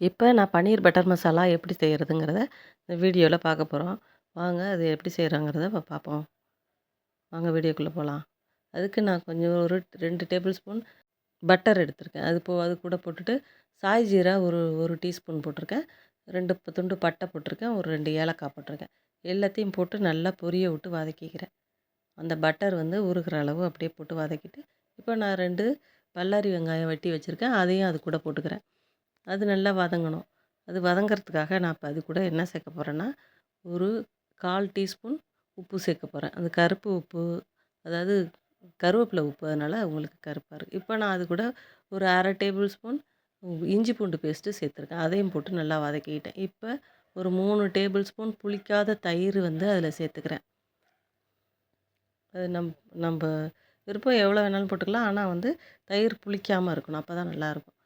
இப்போ நான் பன்னீர் பட்டர் மசாலா எப்படி செய்கிறதுங்கிறத இந்த வீடியோவில் பார்க்க போகிறோம் வாங்க அது எப்படி செய்கிறாங்கிறத பார்ப்போம். வாங்க வீடியோக்குள்ளே போகலாம் அதுக்கு நான் கொஞ்சம் ஒரு ரெண்டு டேபிள் ஸ்பூன் பட்டர் எடுத்திருக்கேன். அது போ அது கூட போட்டுட்டு சாய் ஜீரா ஒரு ஒரு டீஸ்பூன் போட்டிருக்கேன். ரெண்டு துண்டு பட்டை போட்டிருக்கேன். ஒரு ரெண்டு ஏலக்காய் போட்டிருக்கேன். எல்லாத்தையும் போட்டு நல்லா பொரிய விட்டு வதக்கிக்கிறேன். அந்த பட்டர் வந்து உருகிற அளவு அப்படியே போட்டு வதக்கிட்டு இப்போ நான் ரெண்டு பல்லாரி வெங்காயம் வெட்டி வச்சுருக்கேன். அதையும் அது கூட போட்டுக்கிறேன். அது நல்லா வதங்கணும். அது வதங்கிறதுக்காக நான் இப்போ அது கூட என்ன சேர்க்க போகிறேன்னா ஒரு கால் டீஸ்பூன் உப்பு சேர்க்க போகிறேன் அந்த கருப்பு உப்பு அதாவது கருவேப்பிலை உப்பு அதனால் உங்களுக்கு கருப்பாக இருக்குது இப்போ நான் அது கூட ஒரு அரை டேபிள் ஸ்பூன் இஞ்சி பூண்டு பேஸ்ட்டு சேர்த்துருக்கேன். அதையும் போட்டு நல்லா வதக்கிக்கிட்டேன். இப்போ ஒரு மூணு டேபிள் ஸ்பூன் புளிக்காத தயிர் வந்து அதில் சேர்த்துக்கிறேன். அது நம் நம்ம விருப்பம் எவ்வளோ வேணாலும் போட்டுக்கலாம். ஆனால் வந்து தயிர் புளிக்காமல் இருக்கணும். அப்போ தான் நல்லாயிருக்கும்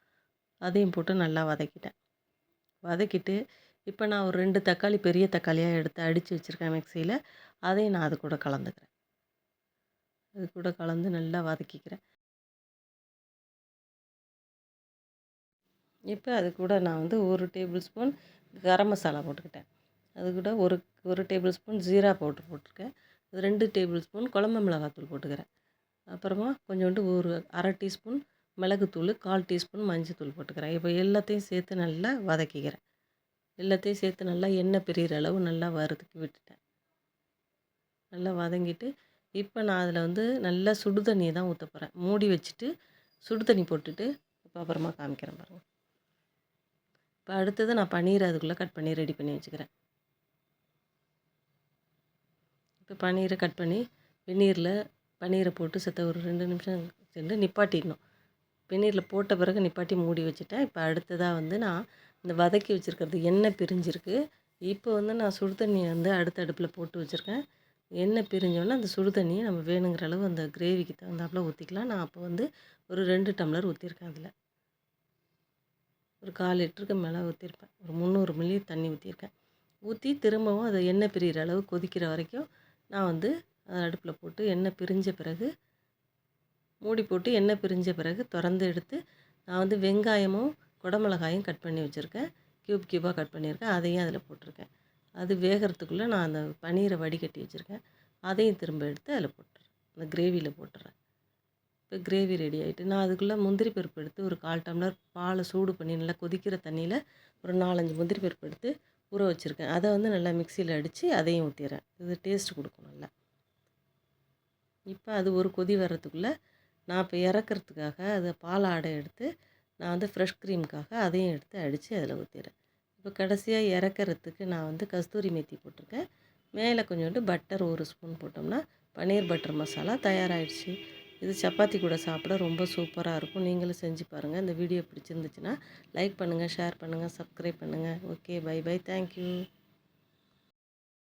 அதையும் போட்டு நல்லா வதக்கிட்டேன். வதக்கிட்டு இப்போ நான் ஒரு ரெண்டு தக்காளி பெரிய தக்காளியாக எடுத்து அடித்து வச்சுருக்கேன் மிக்சியில் அதையும் நான் அது கூட கலந்துக்கிறேன். அது கூட கலந்து நல்லா வதக்கிக்கிறேன். இப்போ அது கூட நான் வந்து ஒரு டேபிள் ஸ்பூன் கரம் மசாலா போட்டுக்கிட்டேன். அது கூட ஒரு ஒரு டேபிள் ஸ்பூன் ஜீரா பவுட்ரு போட்டிருக்கேன். ரெண்டு டேபிள் ஸ்பூன் குழம்பு மிளகாத்தூள் போட்டுக்கிறேன். அப்புறமா கொஞ்சோண்டு ஒரு அரை டீஸ்பூன் மிளகுத்தூள் கால் டீஸ்பூன் மஞ்சத்தூள் போட்டுக்கிறேன். இப்போ எல்லாத்தையும் சேர்த்து நல்லா வதக்கிக்கிறேன். எல்லாத்தையும் சேர்த்து நல்லா எண்ணெய் பிரிகிற அளவு நல்லா வறுத்துக்கு விட்டுட்டேன். நல்லா வதங்கிட்டு இப்போ நான் அதில் வந்து நல்லா சுடு தண்ணியை தான் ஊற்ற போகிறேன் மூடி வச்சுட்டு சுடு தண்ணி போட்டுட்டு இப்போ அப்புறமா காமிக்கிறேன் பாருங்கள் இப்போ அடுத்தது நான் பன்னீர் அதுக்குள்ளே கட் பண்ணி ரெடி பண்ணி வச்சுக்கிறேன். இப்போ பன்னீரை கட் பண்ணி வெந்நீரில் பன்னீரை போட்டு செத்த ஒரு ரெண்டு நிமிஷம் சென்று நிப்பாட்டிடணும். வெந்நீரில் போட்ட பிறகு நிப்பாட்டி மூடி வச்சுட்டேன் இப்போ அடுத்ததாக வந்து நான் இந்த வதக்கி வச்சுருக்கிறது எண்ணெய் பிரிஞ்சிருக்கு. இப்போ வந்து நான் சுடு தண்ணியை வந்து அடுத்த அடுப்பில் போட்டு வச்சுருக்கேன். எண்ணெய் பிரிஞ்சோடனே அந்த சுடு தண்ணியை நம்ம வேணுங்கிற அளவு அந்த கிரேவிக்கு தகுந்தாப்புல ஊற்றிக்கலாம் நான் அப்போ வந்து ஒரு ரெண்டு டம்ளர் ஊற்றிருக்கேன் அதில். ஒரு கால் லிட்டருக்கு மேலே ஊற்றிருப்பேன் ஒரு முந்நூறு மில்லி தண்ணி ஊற்றிருக்கேன் ஊற்றி திரும்பவும் அதை எண்ணெய் பிரிகிற அளவு கொதிக்கிற வரைக்கும் நான் வந்து அடுப்பில் போட்டு எண்ணெய் பிரிஞ்ச பிறகு மூடி போட்டு எண்ணெய் பிரிஞ்ச பிறகு திறந்து எடுத்து நான் வந்து வெங்காயமும் குடமிளகாயும் கட் பண்ணி வச்சுருக்கேன். க்யூப் க்யூபாக கட் பண்ணியிருக்கேன். அதையும் அதில் போட்டிருக்கேன். அது வேகிறதுக்குள்ளே நான் அந்த பனீரை வடிகட்டி வச்சுருக்கேன். அதையும் திரும்ப எடுத்து அதில் போட்டுறேன். அந்த கிரேவியில் போட்டுறேன். இப்போ கிரேவி ரெடி ஆகிட்டு நான் அதுக்குள்ளே முந்திரி பருப்பு எடுத்து ஒரு கால் டம்ளர் பாலை சூடு பண்ணி நல்லா கொதிக்கிற தண்ணியில் ஒரு நாலஞ்சு முந்திரி பருப்பு எடுத்து ஊற வச்சுருக்கேன். அதை வந்து நல்லா மிக்சியில் அடித்து அதையும் ஊற்றிடுறேன் இது டேஸ்ட் கொடுக்கும் நல்லா. இப்போ அது ஒரு கொதி வர்றதுக்குள்ளே நான் இப்போ இறக்குறதுக்காக அதை பால் ஆடை எடுத்து நான் வந்து ஃப்ரெஷ் க்ரீமுக்காக அதையும் எடுத்து அடித்து அதில் ஊற்றிடுறேன் இப்போ கடைசியாக இறக்குறதுக்கு நான் வந்து கஸ்தூரி மேத்தி போட்டிருக்கேன். மேலே கொஞ்சோண்டு பட்டர் ஒரு ஸ்பூன் போட்டோம்னா பன்னீர் பட்டர் மசாலா தயாராகிடுச்சு இது சப்பாத்தி கூட சாப்பிட ரொம்ப சூப்பராக இருக்கும். நீங்களும் செஞ்சு பாருங்கள் இந்த வீடியோ பிடிச்சிருந்துச்சுன்னா லைக் பண்ணுங்கள் ஷேர் பண்ணுங்கள் சப்ஸ்கிரைப் பண்ணுங்கள் ஓகே பை பை தேங்க்யூ